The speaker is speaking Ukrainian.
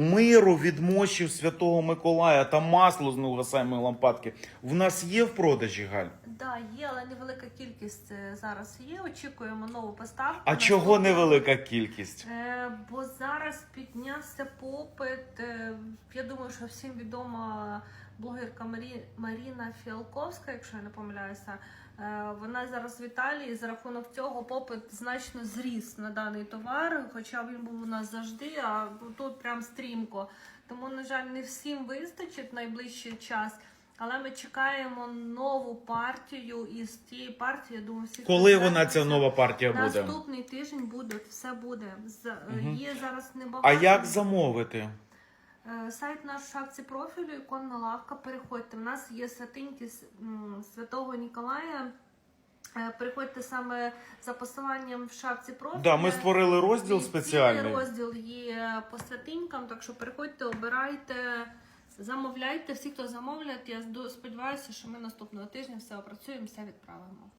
миру від мощів Святого Миколая та масло з неугасаємої лампадки в нас є в продажі, Галь? Да, є, але невелика кількість е, зараз є. Очікуємо нову поставку. А чого наступну- невелика кількість? Е, бо зараз піднявся попит. е, Я думаю, що всім відома блогерка Марі... Маріна Фіалковська, якщо я не помиляюся. Е, Вона зараз в Італії. За рахунок цього попит значно зріс на даний товар, хоча він був у нас завжди, а тут прям стрімко. Тому, на жаль, не всім вистачить найближчий час. Але ми чекаємо нову партію, і з тієї партії, я думаю, всі Коли вона знає, ця нова партія буде? Наступний тиждень буде, все буде. З- Мгм. Є зараз небагато. А як замовити? Е, Сайт наш в шапці профілю, іконна лавка. Переходьте. У нас є святиньки з Святого Ніколая. Е, Переходьте саме за посиланням в шапці профілю. Да, ми створили розділ І спеціальний. Розділ є по святинькам, так що переходьте, обирайте, замовляйте. Всі, хто замовлять, я сподіваюся, що ми наступного тижня все опрацюємо, все відправимо.